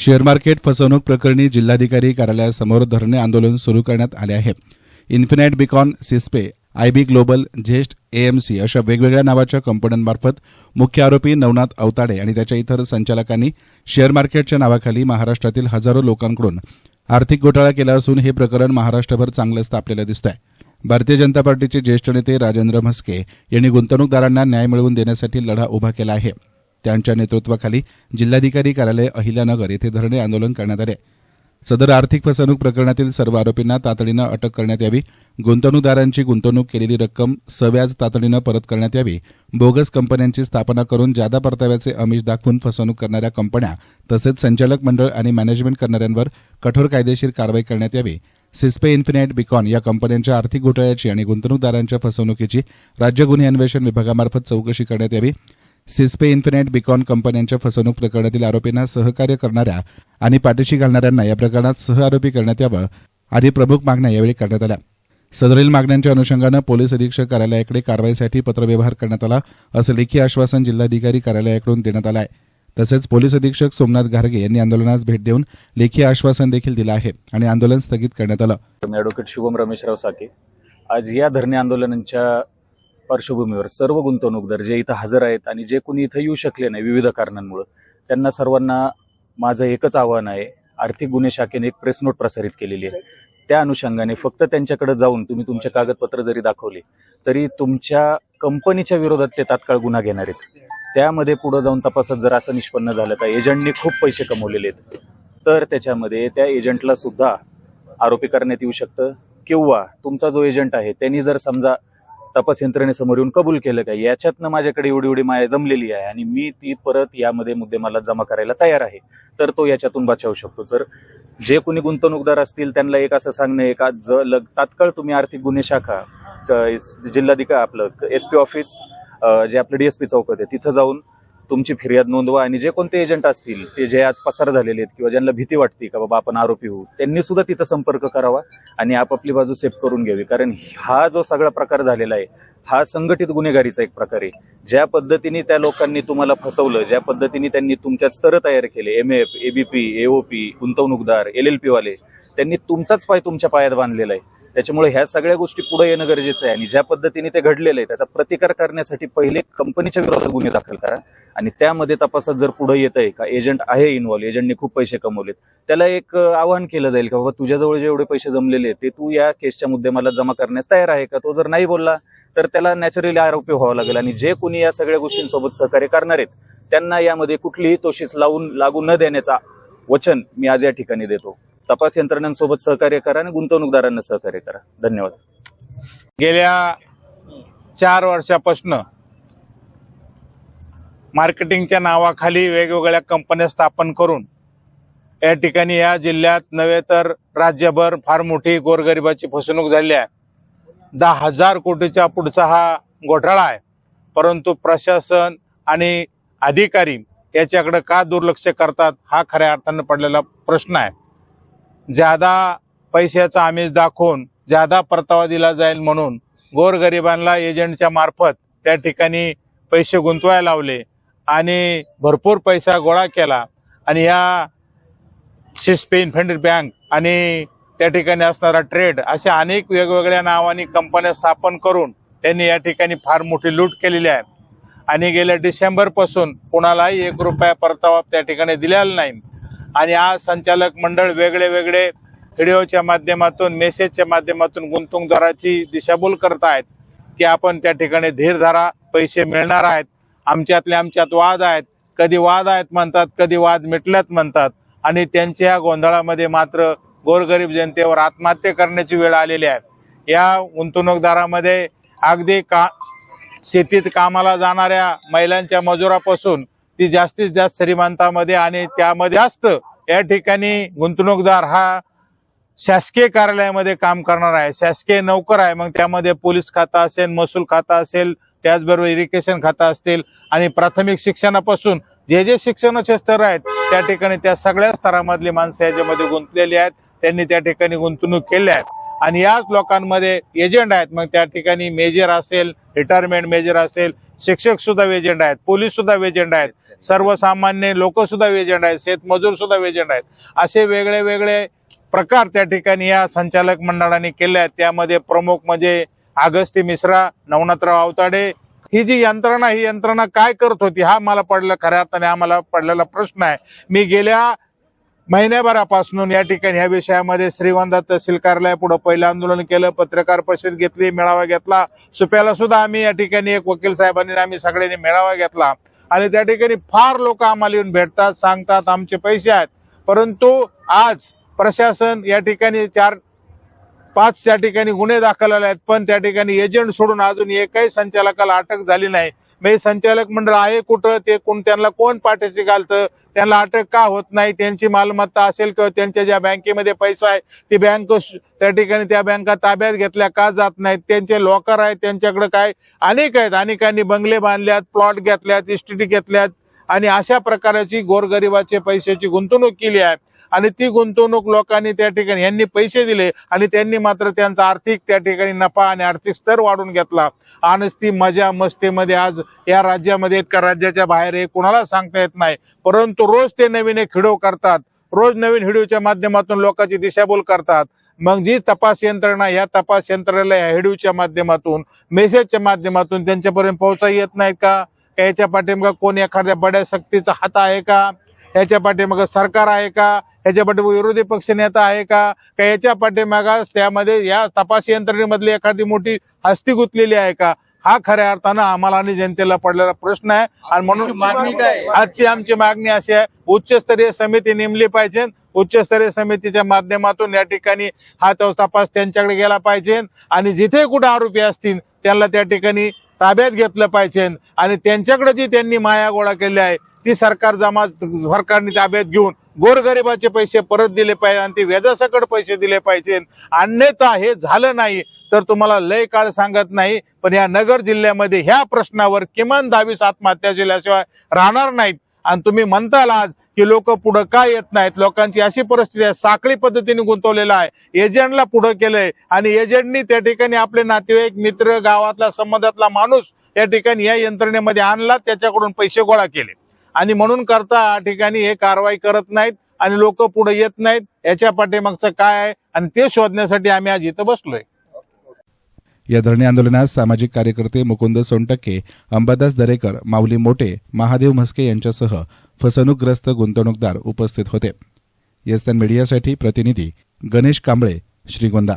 Share market फसवणूक प्रकरणी जिल्हाधिकारी कार्यालयासमोर धरणे आंदोलन सुरू करण्यात आले आहे. इन्फिनाईट बिकॉन सिस्पे आयबी ग्लोबल झेस्ट एएमसी अशा वेगवेगळ्या नावाच्या कंपन्यांमार्फत मुख्य आरोपी नवनाथ अवताडे आणि त्याच्या इतर संचालकांनी शेअर मार्केटच्या नावाखाली महाराष्ट्रातील हजारो लोकांकडून आर्थिक घोटाळा केला असून हे प्रकरण महाराष्ट्रभर चांगलंच तापलेलं दिसत आहे भारतीय जनता पार्टीचे ज्येष्ठ नेते राजेंद्र म्हस्के यांनी गुंतवणूकदारांना न्याय मिळवून देण्यासाठी लढा उभा केला आहे. त्यांच्या नेतृत्वाखाली जिल्हाधिकारी कार्यालय अहिल्यानगर येथे धरणे आंदोलन करण्यात आले. सदर आर्थिक फसवणूक प्रकरणातील सर्व आरोपींना तातडीनं अटक करण्यात यावी. गुंतवणूकदारांची गुंतवणूक केलेली रक्कम सव्याज तातडीनं परत करण्यात यावी. बोगस कंपन्यांची स्थापना करून जादा परताव्याचे अमिष दाखवून फसवणूक करणाऱ्या कंपन्या तसेच संचालक मंडळ आणि मॅनेजमेंट करणाऱ्यांवर कठोर कायदेशीर कारवाई करण्यात यावी. सिस्पे इन्फिनाइट बिकॉन या कंपन्यांच्या आर्थिक घोटाळ्याची आणि गुंतवणूकदारांच्या फसवणुकीची राज्य गुन्हे अन्वेषण विभागामार्फत चौकशी करण्यात यावी. सिस्पे इन्फिनेट बिकॉन कंपन्यांच्या फसवणूक प्रकरणातील आरोपींना सहकार्य करणाऱ्या आणि पाठीशी घालणाऱ्यांना या प्रकरणात सहआरोपी करण्यात यावं आदी प्रमुख मागण्या यावेळी करण्यात आल्या. सदरील मागण्यांच्या अनुषंगानं पोलीस अधीक्षक कार्यालयाकडे कारवाईसाठी पत्रव्यवहार करण्यात आला असं लेखी आश्वासन जिल्हाधिकारी कार्यालयाकडून देण्यात आलं आहे तसेच पोलीस अधीक्षक सोमनाथ घारगे यांनी आंदोलनास भेट देऊन लेखी आश्वासन देखील दिलं आहे आणि आंदोलन स्थगित करण्यात आलं. ॲडव्होकेट शुभम रमेशराव साके. आज या धरणे आंदोलनांच्या पार्श्वभूमीवर सर्व गुंतवणूकदार जे इथं हजर आहेत आणि जे कोणी इथं येऊ शकले नाही विविध कारणांमुळे त्यांना सर्वांना माझं एकच आव्हान आहे. आर्थिक गुन्हे शाखेने एक प्रेस नोट प्रसारित केलेली आहे. त्या अनुषंगाने फक्त त्यांच्याकडे जाऊन तुम्ही तुमचे कागदपत्र जरी दाखवले तरी तुमच्या कंपनीच्या विरोधात ते तात्काळ गुन्हा घेणार आहेत. त्यामध्ये पुढे जाऊन तपासात जर असं निष्पन्न झालं तर एजंटने खूप पैसे कमवलेले आहेत. तर त्याच्यामध्ये त्या एजंटला सुद्धा आरोपी करण्यात येऊ शकतं किंवा तुमचा जो एजंट आहे त्यांनी जर समजा तपास यंत्रणेसमोर येऊन कबूल केलं का याच्यातनं माझ्याकडे एवढी एवढी माया जमलेली आहे आणि मी ती परत यामध्ये मुद्दे मला जमा करायला तयार आहे. तर तो याच्यातून बचावू शकतो. जर जे कोणी गुंतवणूकदार असतील त्यांना एक असं सांगणं आहे का ज लग तात्काळ तुम्ही आर्थिक गुन्हे शाखा क- जिल्हाधिकारी आपलं एस पी ऑफिस जे आपलं डीएसपी चौकात आहे तिथं जाऊन तुमची फिर्याद नोंदवा आणि जे कोणते एजंट असतील ते जे आज पसार झालेले आहेत किंवा ज्यांना भीती वाटते का बाबा आपण आरोपी होऊ त्यांनी सुद्धा तिथं संपर्क करावा आणि आपापली बाजू सेफ करून घ्यावी. कारण हा जो सगळा प्रकार झालेला आहे हा संघटित गुन्हेगारीचा एक प्रकार आहे. ज्या पद्धतीने त्या लोकांनी तुम्हाला फसवलं ज्या पद्धतीने त्यांनी तुमच्यात स्तर तयार केले एम एफ एबीपी एओपी गुंतवणूकदार एल एल पी वाले त्यांनी तुमचाच पाय तुमच्या पायात बांधलेला आहे. त्याच्यामुळे ह्या सगळ्या गोष्टी पुढे येणं गरजेचं आहे. आणि ज्या पद्धतीने ते घडलेलं आहे त्याचा प्रतिकार करण्यासाठी पहिले कंपनीच्या विरोधात गुन्हे दाखल करा. आणि त्यामध्ये तपासात जर पुढे येत आहे का एजंट आहे इन्व्हॉल्व एजंटने खूप पैसे कमवलेत त्याला एक आवाहन केलं जाईल का बाबा तुझ्याजवळ जे एवढे पैसे जमलेले आहेत ते तू या केसच्या मुद्देमाला जमा करण्यास तयार आहे का? तो जर नाही बोलला तर त्याला नॅचरली आरोपी व्हावं लागेल. आणि जे कोणी या सगळ्या गोष्टींसोबत सहकार्य करणार आहेत त्यांना यामध्ये कुठलीही तोशीस लावून लागू न देण्याचा वचन मी आज या ठिकाणी देतो. तपास यंत्रणांसोबत सहकार्य करा आणि गुंतवणूकदारांना सहकार्य करा. धन्यवाद. गेल्या चार वर्षापासून मार्केटिंगच्या नावाखाली वेगवेगळ्या कंपन्या स्थापन करून या ठिकाणी या जिल्ह्यात नव्हे तर राज्यभर फार मोठी गोरगरिबाची फसवणूक झाली आहे. दहा हजार कोटीच्या पुढचा हा घोटाळा आहे. परंतु प्रशासन आणि अधिकारी याच्याकडे का दुर्लक्ष करतात हा खऱ्या अर्थानं पडलेला प्रश्न आहे. ज्यादा पैशाचा आमिष दाखवून ज्यादा परतावा दिला जाईल म्हणून गोरगरिबांना एजंटच्या मार्फत त्या ठिकाणी पैसे गुंतवायला लावले आणि भरपूर पैसा गोळा केला. आणि या सिस्पेन फंड बँक आणि त्या ठिकाणी असणारा ट्रेड अशा अनेक वेगवेगळ्या नावाने कंपन्या स्थापन करून त्यांनी या ठिकाणी फार मोठी लूट केलेली आहे. आणि गेल्या डिसेंबरपासून कोणालाही एक रुपया परतावा त्या ठिकाणी दिलेला नाही. आणि आज संचालक मंडळ वेगळे वेगळे व्हिडिओच्या माध्यमातून मेसेजच्या माध्यमातून गुंतवणूकदाराची दिशाभूल करत आहेत की आपण त्या ठिकाणी धीर धरा पैसे मिळणार आहेत आमच्यातले आमच्यात वाद आहेत. कधी वाद आहेत म्हणतात कधी वाद मिटल्यात म्हणतात. आणि त्यांच्या या गोंधळामध्ये मात्र गोरगरीब जनतेवर आत्महत्या करण्याची वेळ आलेली आहे. या गुंतवणूकदारामध्ये अगदी का शेतीत कामाला जाणाऱ्या महिलांच्या मजुरापासून ती जास्तीत जास्त श्रीमंतामध्ये आणि त्यामध्ये असतं या ठिकाणी गुंतवणूकदार हा शासकीय कार्यालयामध्ये काम करणार आहे. शासकीय नोकर आहे. मग त्यामध्ये पोलीस खाता असेल महसूल खाता असेल त्याचबरोबर इरिगेशन खाता असतील आणि प्राथमिक शिक्षणापासून जे जे शिक्षणाचे स्तर आहेत त्या ठिकाणी त्या सगळ्या स्तरामधली माणसं याच्यामध्ये गुंतलेली आहेत. त्यांनी त्या ठिकाणी गुंतवणूक केली आहे. आणि याच लोकांमध्ये एजंट आहेत. मग त्या ठिकाणी मेजर असेल रिटायरमेंट मेजर असेल शिक्षक सुद्धा एजंट आहेत पोलीस सुद्धा एजंट आहेत सर्वसामान्य लोक सुद्धा एजंट आहेत शेतमजूर सुद्धा एजंट आहेत. असे वेगळे वेगळे प्रकार त्या ठिकाणी या संचालक मंडळाने केले आहेत. त्यामध्ये प्रमुख म्हणजे अगस्ती मिश्रा नवनाथराव आवताडे. ही जी यंत्रणा ही यंत्रणा काय करत होती हा मला पडला खऱ्या अर्थाने आम्हाला पडलेला प्रश्न आहे. मी गेल्या महिन्याभरापासून या ठिकाणी ह्या विषयामध्ये श्रीगोंदा तहसील कार्यालयापुढे पहिलं आंदोलन केलं पत्रकार परिषद घेतली मेळावा घेतला. सुप्याला सुद्धा आम्ही या ठिकाणी एक वकील साहेबांनी आम्ही सगळ्यांनी मेळावा घेतला. आणि त्या ठिकाणी फार लोक आम्हाला येऊन भेटतात सांगतात आमचे पैसे आहेत. परंतु आज प्रशासन या ठिकाणी चार पाच त्या ठिकाणी गुन्हे दाखल आहेत पण त्या ठिकाणी एजंट सोडून अजून एकही संचालकाला अटक झाली नाही. म्हणजे संचालक मंडळ आहे कुठं ते कोण त्यांना कोण पाठीशी घालतं त्यांना अटक का होत नाही त्यांची मालमत्ता असेल किंवा त्यांच्या ज्या बँकेमध्ये पैसा आहे ती बँक त्या ठिकाणी त्या बँका ताब्यात घेतल्या का जात नाहीत त्यांचे लॉकर आहेत त्यांच्याकडे काय अनेक आहेत अनेकांनी बंगले बांधल्यात प्लॉट घेतल्यात इस्टेटी घेतल्यात आणि अशा प्रकारची गोरगरिबाचे पैशाची गुंतवणूक केली आहे. आणि ती गुंतवणूक लोकांनी त्या ठिकाणी यांनी पैसे दिले आणि त्यांनी मात्र त्यांचा आर्थिक त्या ठिकाणी नफा आणि आर्थिक स्तर वाढून घेतला. आणि ती मजा मस्तीमध्ये आज या राज्यामध्ये आहेत का? राज्याच्या बाहेर हे कुणाला सांगता येत नाही. परंतु रोज ते नवीन एक हिडो करतात. रोज नवीन हिडूच्या माध्यमातून लोकांची दिशाभूल करतात. मग जी तपास यंत्रणा या तपास यंत्रणेला या हिडूच्या माध्यमातून मेसेजच्या माध्यमातून त्यांच्यापर्यंत पोहोचता येत नाहीत का? याच्या पाठीमागं कोण एखाद्या बड्या शक्तीचा हात आहे का? याच्या पाठीमागं सरकार आहे का? याच्या पाठीमागं विरोधी पक्ष नेता आहे का? का याच्या पाठीमागं त्यामध्ये या तपास यंत्रणेमधली एखादी मोठी हस्ती गुंतलेली आहे का? हा खऱ्या अर्थानं आम्हाला आणि जनतेला पडलेला प्रश्न आहे. आणि म्हणून मागणी काय आहे? आजची आमची मागणी अशी आहे उच्चस्तरीय समिती नेमली पाहिजे. उच्चस्तरीय समितीच्या माध्यमातून या ठिकाणी हा तो तपास त्यांच्याकडे गेला पाहिजे. आणि जिथे कुठे आरोपी असतील त्यांना त्या ठिकाणी ताब्यात घेतलं पाहिजे. आणि त्यांच्याकडे जी त्यांनी माया गोळा केली आहे ती सरकार जमा सरकारने ताब्यात घेऊन गोरगरिबाचे पैसे परत दिले पाहिजे आणि ते व्याजासकट पैसे दिले पाहिजे. अन्यथा हे झालं नाही तर तुम्हाला लय काळ सांगत नाही पण या नगर जिल्ह्यामध्ये ह्या प्रश्नावर किमान दहावीस आत्महत्या केल्याशिवाय राहणार नाहीत. आणि तुम्ही म्हणताल आज की लोक पुढं का येत नाहीत? लोकांची अशी परिस्थिती आहे साखळी पद्धतीने गुंतवलेला आहे. एजंटला पुढं केलंय आणि एजंटनी त्या ठिकाणी आपले नातेवाईक मित्र गावातला संबंधातला माणूस या ठिकाणी या यंत्रणेमध्ये आणला त्याच्याकडून पैसे गोळा केले. आणि म्हणून करता या ठिकाणी हे कारवाई करत नाहीत आणि लोक पुढे येत नाहीत. याच्या पाठीमागचं काय आहे आणि ते शोधण्यासाठी आम्ही आज इथं बसलोय. या धरणे आंदोलनात सामाजिक कार्यकर्ते मुकुंद सोनटक्के अंबादास दरेकर माऊली मोटे महादेव म्हस्के यांच्यासह फसवणूकग्रस्त गुंतवणूकदार उपस्थित होते. येस्तन मीडियासाठी प्रतिनिधी गणेश कांबळे श्रीगोंदा.